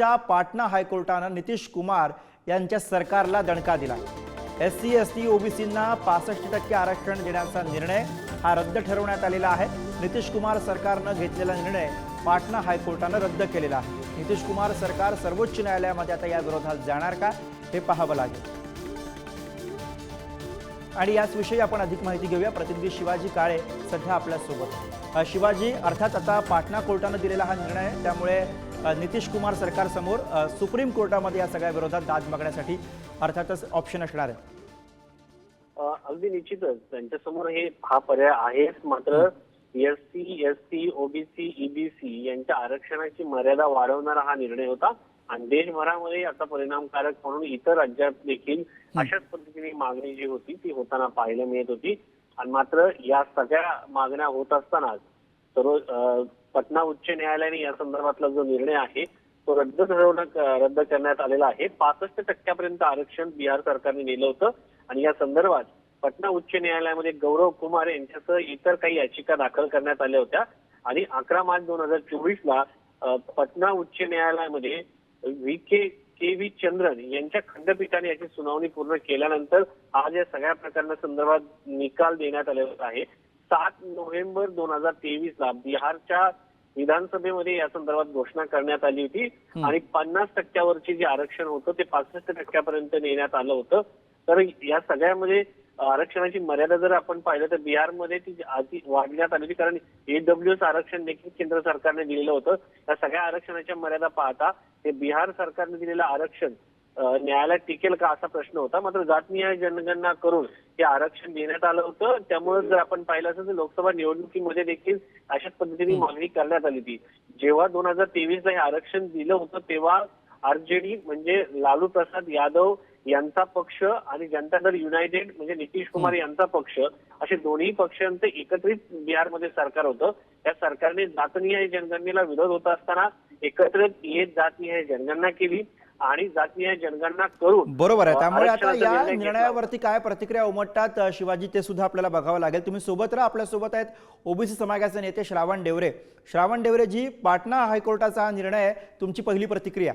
बिहारच्या पाटणा हायकोर्टानं नितीश कुमार यांच्या सरकारला दणका दिला. एस सी एस टी ओबीसींना पासष्ट टक्के आरक्षण देण्याचा निर्णय हा रद्द ठरवण्यात आलेला आहे. नितीश कुमार सरकारनं घेतलेला निर्णय पाटणा हायकोर्टानं रद्द केलेला आहे. नितीश कुमार सरकार सर्वोच्च न्यायालयामध्ये आता या विरोधात जाणार का हे पाहावं लागेल. आणि याचविषयी आपण अधिक माहिती घेऊया. प्रतिनिधी शिवाजी काळे सध्या आपल्यासोबत शिवाजी अर्थात आता पाटणा कोर्टानं दिलेला हा निर्णय त्यामुळे नितीश कुमार सरकारसमोर सुप्रीम कोर्टामध्ये या सगळ्या विरोधात दाद मागण्यासाठी अर्थातच ऑप्शन असणार आहे. अगदी निश्चितच. त्यांच्यासमोर हे हा पर्याय आहेच. मात्र S C S T OBC EBC यांच्या आरक्षणाची मर्यादा वाढवणारा हा निर्णय होता. आणि देशभरामध्ये याचा परिणामकारक म्हणून इतर राज्यात देखील अशाच पद्धतीने मागणी जी होती ती होताना पाहायला मिळत होती. आणि मात्र या सगळ्या मागण्या होत असतानाच सर्व पटना उच्च न्यायालयाने या संदर्भातला जो निर्णय आहे तो रद्द ठरवणं रद्द करण्यात आलेला आहे. पासष्ट टक्क्यापर्यंत आरक्षण बिहार सरकारने नेलं होतं आणि या संदर्भात पटना उच्च न्यायालयामध्ये गौरव कुमार यांच्यासह इतर काही याचिका दाखल करण्यात आल्या होत्या. आणि अकरा मार्च दोन हजार चोवीस ला पटना उच्च न्यायालयामध्ये V K K V Chandran यांच्या खंडपीठाने याची सुनावणी पूर्ण केल्यानंतर आज या सगळ्या प्रकरणासंदर्भात निकाल देण्यात आलेला आहे. सात नोव्हेंबर दोन हजार तेवीस ला बिहारच्या विधानसभेमध्ये या संदर्भात घोषणा करण्यात आली होती. आणि पन्नास टक्क्यावरचे जे आरक्षण होतं ते पासष्ट टक्क्यापर्यंत नेण्यात आलं होतं. तर या सगळ्यामध्ये आरक्षणाची मर्यादा जर आपण पाहिलं तर बिहारमध्ये ती आधी वाढण्यात आली होती. कारण ईडब्ल्यूएस आरक्षण देखील केंद्र सरकारने दिलेलं होतं. या सगळ्या आरक्षणाच्या मर्यादा पाहता हे बिहार सरकारने दिलेलं आरक्षण न्यायालयात टिकेल का असा प्रश्न होता. मात्र जातनिहाय जनगणना करून हे आरक्षण देण्यात आलं होतं. त्यामुळे जर आपण पाहिलं असेल तर लोकसभा निवडणुकीमध्ये देखील अशाच पद्धतीने मागणी करण्यात आली होती. जेव्हा दोन हजार तेवीस ला हे आरक्षण दिलं होतं तेव्हा आरजेडी म्हणजे लालू प्रसाद यादव यांचा पक्ष आणि जनता दल युनायटेड म्हणजे नितीश कुमार यांचा पक्ष असे दोन्ही पक्षांचं एकत्रित बिहारमध्ये सरकार होतं. त्या सरकारने जातनिहाय जनगणनेला विरोध होत असताना एकत्रित येत जातनिहाय जनगणना केली. आणि जातनिहाय जनगणना करून बरोबर आहे. त्यामुळे आता या. निर्णयावरती काय प्रतिक्रिया उमटतात शिवाजी ते सुद्धा आपल्याला बघावं लागेल. तुम्ही सोबत राहा. आपल्यासोबत आहेत ओबीसी समाजाचे नेते श्रावण डेवरे श्रावण डेवरे जी पाटणा हायकोर्टाचा हा निर्णय आहे. तुमची पहिली प्रतिक्रिया?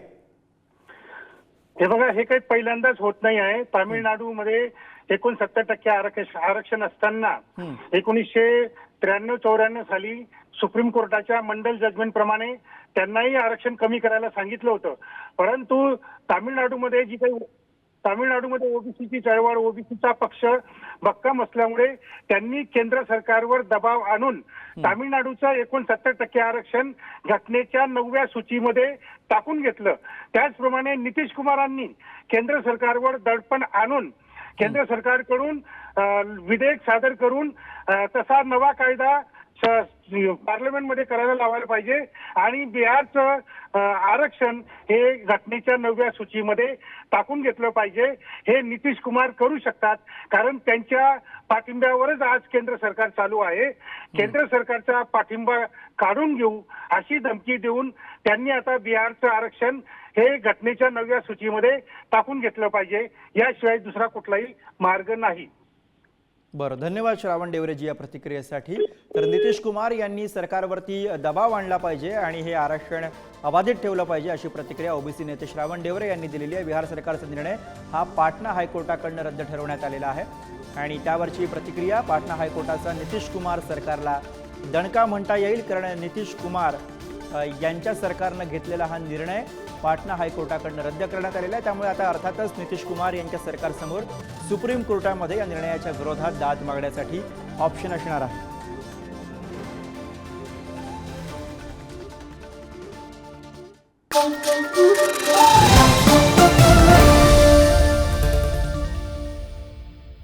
हे बघा हे काही पहिल्यांदाच होत नाही आहे. तामिळनाडूमध्ये एकोणसत्तर टक्के आरक्षण आरक्षण असताना एकोणीसशे त्र्याण्णव चौऱ्याण्णव साली सुप्रीम कोर्टाच्या मंडल जजमेंट प्रमाणे त्यांनाही आरक्षण कमी करायला सांगितलं होतं. परंतु तामिळनाडूमध्ये जी काही तामिळनाडूमध्ये ओबीसीची चळवळ ओबीसीचा पक्ष भक्कम असल्यामुळे त्यांनी केंद्र सरकारवर दबाव आणून तामिळनाडूचं एकोणसत्तर टक्के आरक्षण घटनेच्या नवव्या सूचीमध्ये टाकून घेतलं. त्याचप्रमाणे नितीश कुमारांनी केंद्र सरकारवर दडपण आणून केंद्र सरकारकडून विधेयक सादर करून तसा नवा कायदा पार्लमेंटमध्ये करायला लावायला पाहिजे. आणि बिहारचं आरक्षण हे घटनेच्या नवव्या सूचीमध्ये टाकून घेतलं पाहिजे. हे नितीश कुमार करू शकतात. कारण त्यांच्या पाठिंब्यावरच आज केंद्र सरकार चालू आहे. केंद्र सरकारचा पाठिंबा काढून घेऊ अशी धमकी देऊन त्यांनी आता बिहारचं आरक्षण हे घटनेच्या नवव्या सूचीमध्ये टाकून घेतलं पाहिजे. याशिवाय दुसरा कुठलाही मार्ग नाही. बरं धन्यवाद श्रावण डेवरेजी या प्रतिक्रियेसाठी. तर नितीश कुमार यांनी सरकारवरती दबाव आणला पाहिजे आणि हे आरक्षण अबाधित ठेवलं पाहिजे अशी प्रतिक्रिया ओबीसी नेते श्रावण डेवरे यांनी दिलेली आहे. बिहार सरकारचा निर्णय हा पाटणा हायकोर्टाकडनं रद्द ठरवण्यात आलेला आहे. आणि त्यावरची प्रतिक्रिया पाटणा हायकोर्टाचा नितीश कुमार सरकारला दणका म्हणता येईल कारण नितीश कुमार यांच्या सरकारनं घेतलेला हा निर्णय पाटणा हायकोर्टाकडनं रद्द करण्यात आलेला आहे त्यामुळे आता अर्थातच नितीश कुमार यांच्या सरकारसमोर सुप्रीम कोर्टामध्ये या निर्णयाच्या विरोधात दाद मागण्यासाठी ऑप्शन असणार आहे